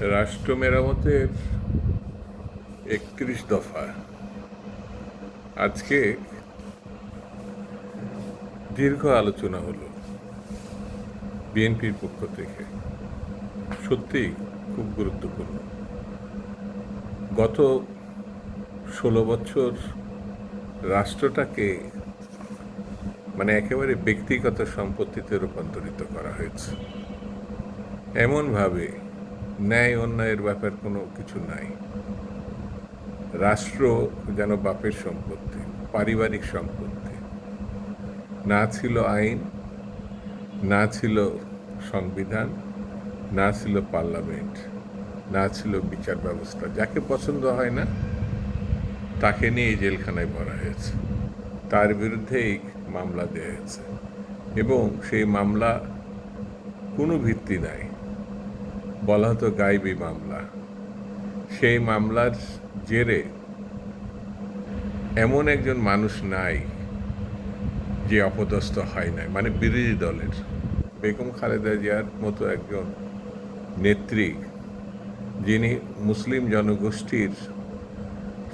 রাষ্ট্র মেরামতের একত্রিশ দফা। আজকে দীর্ঘ আলোচনা হলো বিএনপির পক্ষ থেকে। সত্যি খুব গুরুত্বপূর্ণ। গত ষোলো বছর রাষ্ট্রটাকে মানে একেবারে ব্যক্তিগত সম্পত্তিতে রূপান্তরিত করা হয়েছে। এমনভাবে ন্যায় অন্যায়ের ব্যাপার কোনো কিছু নাই। রাষ্ট্র যেন বাপের সম্পত্তি, পারিবারিক সম্পত্তি। না ছিল আইন, না ছিল সংবিধান, না ছিল পার্লামেন্ট, না ছিল বিচার ব্যবস্থা। যাকে পছন্দ হয় না, তাকে নিয়ে জেলখানায় ভরা হয়েছে। তার বিরুদ্ধেই মামলা দেওয়া হয়েছে। এবং সেই মামলা কোনো ভিত্তি নাই। বলা হতো গাইবি মামলা। সেই মামলার জেরে এমন একজন মানুষ নাই যে অপদস্থ হয় নাই মানে বিরোধী দলের। বেগম খালেদা জিয়ার মতো একজন নেত্রী যিনি মুসলিম জনগোষ্ঠীর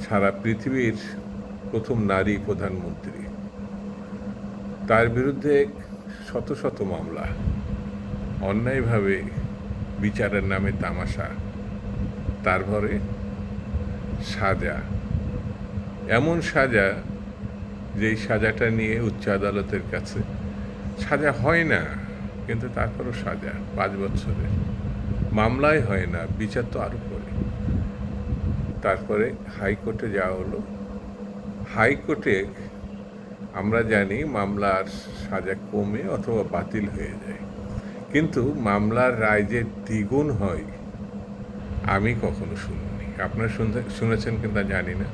সারা পৃথিবীর প্রথম নারী প্রধানমন্ত্রী। তার বিরুদ্ধে শত শত মামলা, অন্যায়ভাবে বিচারের নামে তামাশা তারপরে সাজা। এমন সাজা যেই সাজাটা নিয়ে উচ্চ আদালতের কাছে। সাজা হয় না, কিন্তু তারপরও সাজা, পাঁচ বছরে। মামলায় হয় না, বিচার তো আরও পরে। তারপরে হাইকোর্টে যাওয়া হলো। হাইকোর্টে আমরা জানি মামলার সাজা কমে অথবা বাতিল হয়ে যায়। কিন্তু মামলার রায় যে দ্বিগুণ হয়, আমি কখনো শুনিনি। আপনারা শুনেছেন কিনা জানি না।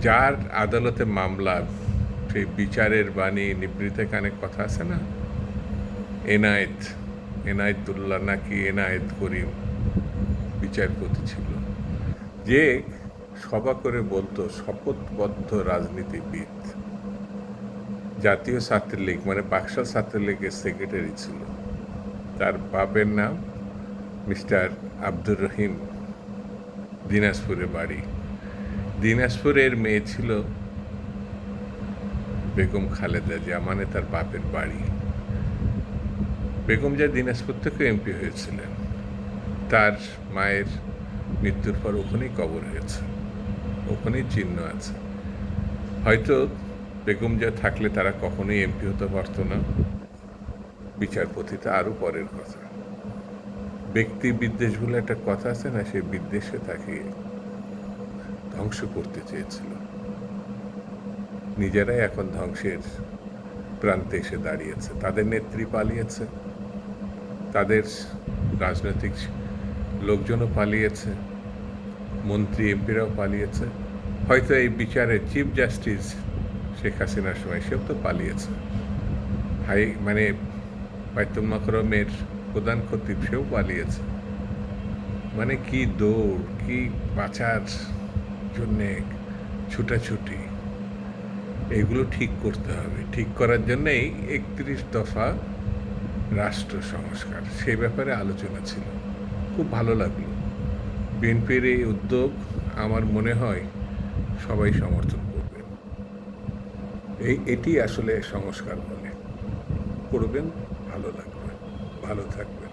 যার আদালতে মামলা সেই বিচারের বাণী, নিবৃতে কানে কথা আছে না? এনায়েত, এনায়েতুল্লাহ নাকি এনায়েত করিম বিচারপতি ছিল। যে সভা করে বলতো, শপথবদ্ধ রাজনীতিবিদ। জাতীয় ছাত্রলীগ মানে বাক্সাল ছাত্রলীগের সেক্রেটারি ছিল। তার বাপের নাম মিস্টার আব্দুর রহিম, দিনাজপুরে বাড়ি। দিনাজপুরের মেয়ে ছিল বেগম খালেদা জিয়া মানে তার বাপের বাড়ি। বেগম জিয়া দিনাজপুর থেকে এমপি হয়েছিলেন, তার মায়ের মৃত্যুর পর ওখানেই কবর হয়েছে, ওখানেই চিহ্ন আছে। হয়তো বেগম জিয়া থাকলে তারা কখনোই এমপি হতে পারতো না। বিচারপতিটা আরও পরের কথা। ব্যক্তি বিদ্বেষ বলে একটা কথা আছে না সেই বিদ্বেষে তাকে ধ্বংস করতে চেয়েছিল। নিজেরাই এখন ধ্বংসের প্রান্তে এসে দাঁড়িয়েছে। তাদের নেত্রী পালিয়েছে, তাদের রাজনৈতিক লোকজনও পালিয়েছে, মন্ত্রী এমপিরাও পালিয়েছে। হয়তো এই বিচারে চিফ জাস্টিস শেখ হাসিনার সময় সেও তো পালিয়েছে। হাই মানে বাইতুল মকরমের প্রধান খতিব সেও পালিয়েছে। মানে কি দৌড়, কি বাঁচার জন্যে ছুটাছুটি, এগুলো ঠিক করতে হবে। ঠিক করার জন্যেই একত্রিশ দফা রাষ্ট্র সংস্কার, সে ব্যাপারে আলোচনা ছিল। খুব ভালো লাগল। বিএনপির এই উদ্যোগ আমার মনে হয় সবাই সমর্থন করবেন এই, এটি আসলে সংস্কার বলে। করবেন? ভালো লাগবে ভালো থাকবে।